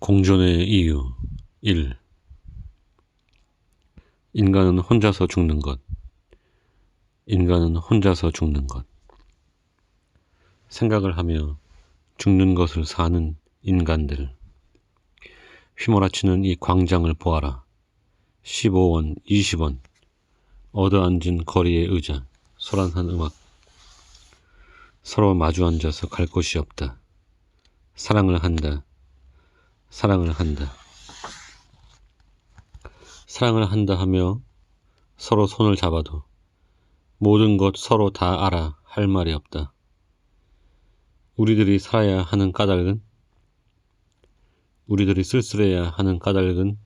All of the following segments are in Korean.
공존의 이유 1. 인간은 혼자서 죽는 것. 인간은 혼자서 죽는 것. 생각을 하며 죽는 것을 사는 인간들. 휘몰아치는 이 광장을 보아라. 15원, 20원. 얻어앉은 거리의 의자. 소란한 음악. 서로 마주 앉아서 갈 곳이 없다. 사랑을 한다. 사랑을 한다. 사랑을 한다 하며 서로 손을 잡아도 모든 것 서로 다 알아 할 말이 없다. 우리들이 살아야 하는 까닭은 우리들이 쓸쓸해야 하는 까닭은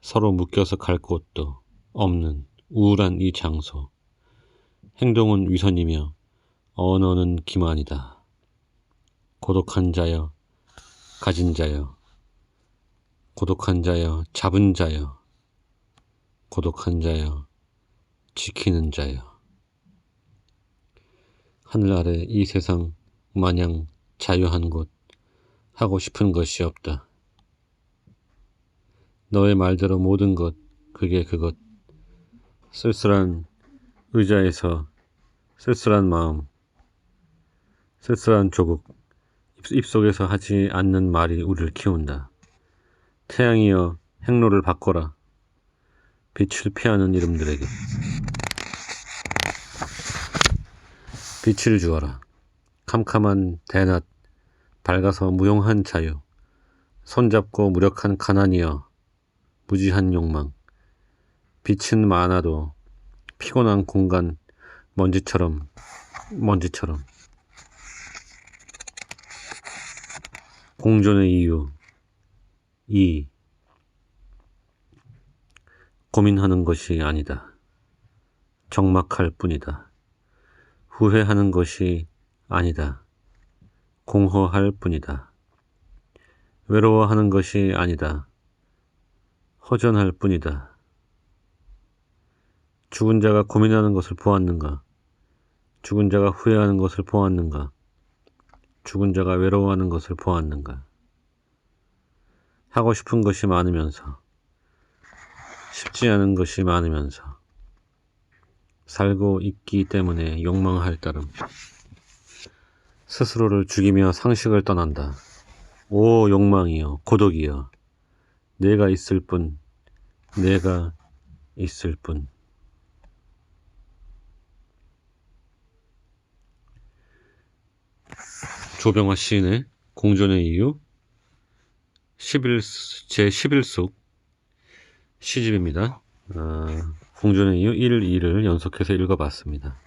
서로 묶여서 갈 곳도 없는 우울한 이 장소. 행동은 위선이며 언어는 기만이다. 고독한 자여, 가진 자여, 고독한 자여, 잡은 자여, 고독한 자여, 지키는 자여. 하늘 아래 이 세상 마냥 자유한 곳 하고 싶은 것이 없다. 너의 말대로 모든 것, 그게 그것. 쓸쓸한 의자에서 쓸쓸한 마음, 쓸쓸한 조국, 입- 입속에서 하지 않는 말이 우리를 키운다. 태양이여 행로를 바꿔라. 빛을 피하는 이름들에게. 빛을 주어라. 캄캄한 대낮, 밝아서 무용한 자유. 손잡고 무력한 가난이여, 무지한 욕망. 빛은 많아도 피곤한 공간, 먼지처럼, 먼지처럼. 공존의 이유 2. 고민하는 것이 아니다. 적막할 뿐이다. 후회하는 것이 아니다. 공허할 뿐이다. 외로워하는 것이 아니다. 허전할 뿐이다. 죽은 자가 고민하는 것을 보았는가? 죽은 자가 후회하는 것을 보았는가? 죽은 자가 외로워하는 것을 보았는가? 하고 싶은 것이 많으면서, 쉽지 않은 것이 많으면서, 살고 있기 때문에 욕망할 따름, 스스로를 죽이며 상식을 떠난다. 오 욕망이여, 고독이여, 내가 있을 뿐, 내가 있을 뿐. 조병화 시인의 공존의 이유 11, 제 11속 시집입니다. 아, 공존의 이유 1, 2를 연속해서 읽어봤습니다.